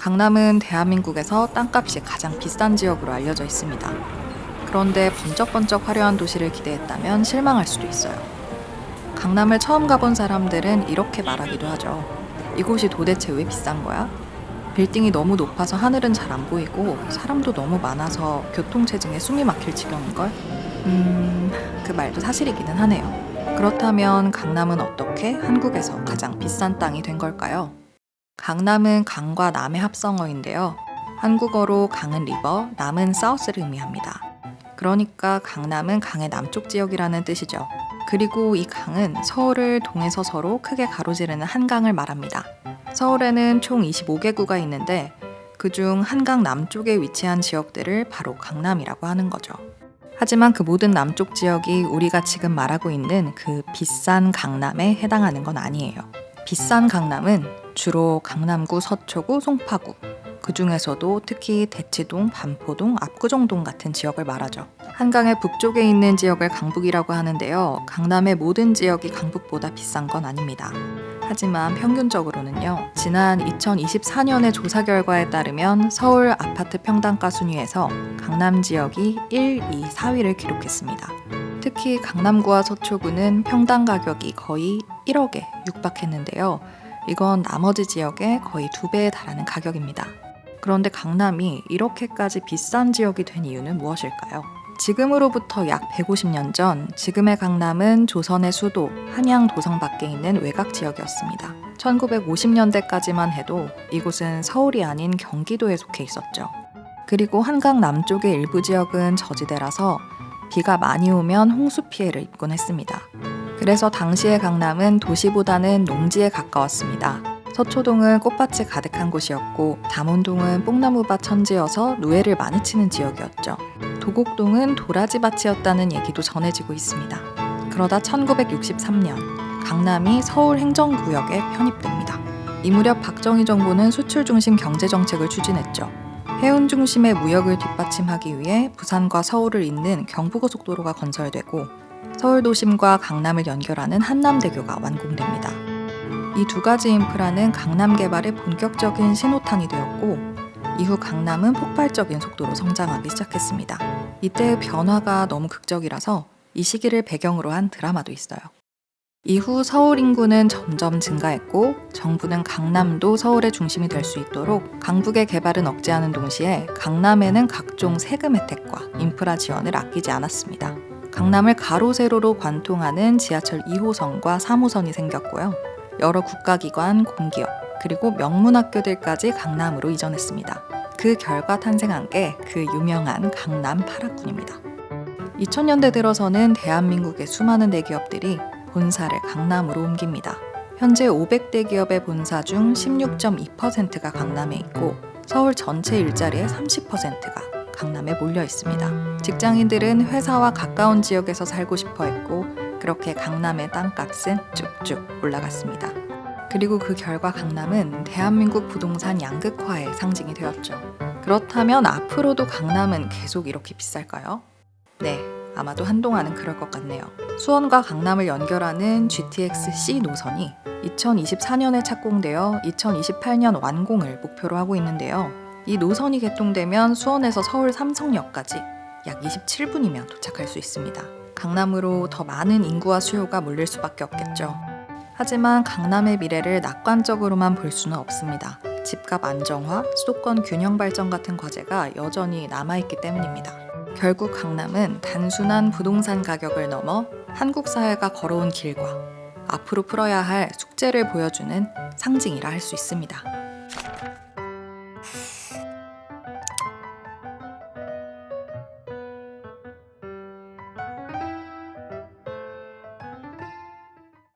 강남은 대한민국에서 땅값이 가장 비싼 지역으로 알려져 있습니다. 그런데 번쩍번쩍 화려한 도시를 기대했다면 실망할 수도 있어요. 강남을 처음 가본 사람들은 이렇게 말하기도 하죠. 이곳이 도대체 왜 비싼 거야? 빌딩이 너무 높아서 하늘은 잘 안 보이고 사람도 너무 많아서 교통체증에 숨이 막힐 지경인걸? 음, 그 말도 사실이기는 하네요. 그렇다면 강남은 어떻게 한국에서 가장 비싼 땅이 된 걸까요? 강남은 강과 남의 합성어인데요. 한국어로 강은 리버, 남은 사우스를 의미합니다. 그러니까 강남은 강의 남쪽 지역이라는 뜻이죠. 그리고 이 강은 서울을 동에서 서로 크게 가로지르는 한강을 말합니다. 서울에는 총 25개구가 있는데 그중 한강 남쪽에 위치한 지역들을 바로 강남이라고 하는 거죠. 하지만 그 모든 남쪽 지역이 우리가 지금 말하고 있는 그 비싼 강남에 해당하는 건 아니에요. 비싼 강남은 주로 강남구, 서초구, 송파구, 그 중에서도 특히 대치동, 반포동, 압구정동 같은 지역을 말하죠. 한강의 북쪽에 있는 지역을 강북이라고 하는데요. 강남의 모든 지역이 강북보다 비싼 건 아닙니다. 하지만 평균적으로는요. 지난 2024년의 조사 결과에 따르면 서울 아파트 평당가 순위에서 강남 지역이 1, 2, 4위를 기록했습니다. 특히 강남구와 서초구는 평당 가격이 거의 1억에 육박했는데요. 이건 나머지 지역의 거의 두 배에 달하는 가격입니다. 그런데 강남이 이렇게까지 비싼 지역이 된 이유는 무엇일까요? 지금으로부터 약 150년 전 지금의 강남은 조선의 수도 한양 도성 밖에 있는 외곽 지역이었습니다. 1950년대까지만 해도 이곳은 서울이 아닌 경기도에 속해 있었죠. 그리고 한강 남쪽의 일부 지역은 저지대라서 비가 많이 오면 홍수 피해를 입곤 했습니다. 그래서 당시의 강남은 도시보다는 농지에 가까웠습니다. 서초동은 꽃밭이 가득한 곳이었고 담원동은 뽕나무밭 천지여서 누에를 많이 치는 지역이었죠. 도곡동은 도라지밭이었다는 얘기도 전해지고 있습니다. 그러다 1963년 강남이 서울 행정구역에 편입됩니다. 이 무렵 박정희 정부는 수출 중심 경제 정책을 추진했죠. 해운 중심의 무역을 뒷받침하기 위해 부산과 서울을 잇는 경부고속도로가 건설되고 서울 도심과 강남을 연결하는 한남대교가 완공됩니다. 이 두 가지 인프라는 강남 개발의 본격적인 신호탄이 되었고 이후 강남은 폭발적인 속도로 성장하기 시작했습니다. 이때의 변화가 너무 극적이라서 이 시기를 배경으로 한 드라마도 있어요. 이후 서울 인구는 점점 증가했고 정부는 강남도 서울의 중심이 될 수 있도록 강북의 개발은 억제하는 동시에 강남에는 각종 세금 혜택과 인프라 지원을 아끼지 않았습니다. 강남을 가로 세로로 관통하는 지하철 2호선과 3호선이 생겼고요. 여러 국가기관, 공기업, 그리고 명문학교들까지 강남으로 이전했습니다. 그 결과 탄생한 게 그 유명한 강남 8학군입니다. 2000년대 들어서는 대한민국의 수많은 대기업들이 본사를 강남으로 옮깁니다. 현재 500대 기업의 본사 중 16.2%가 강남에 있고 서울 전체 일자리의 30%가 강남에 몰려 있습니다. 직장인들은 회사와 가까운 지역에서 살고 싶어 했고 그렇게 강남의 땅값은 쭉쭉 올라갔습니다. 그리고 그 결과 강남은 대한민국 부동산 양극화의 상징이 되었죠. 그렇다면 앞으로도 강남은 계속 이렇게 비쌀까요? 네, 아마도 한동안은 그럴 것 같네요. 수원과 강남을 연결하는 GTX-C 노선이 2024년에 착공되어 2028년 완공을 목표로 하고 있는데요. 이 노선이 개통되면 수원에서 서울 삼성역까지 약 27분이면 도착할 수 있습니다. 강남으로 더 많은 인구와 수요가 몰릴 수밖에 없겠죠. 하지만 강남의 미래를 낙관적으로만 볼 수는 없습니다. 집값 안정화, 수도권 균형 발전 같은 과제가 여전히 남아있기 때문입니다. 결국 강남은 단순한 부동산 가격을 넘어 한국 사회가 걸어온 길과 앞으로 풀어야 할 숙제를 보여주는 상징이라 할 수 있습니다.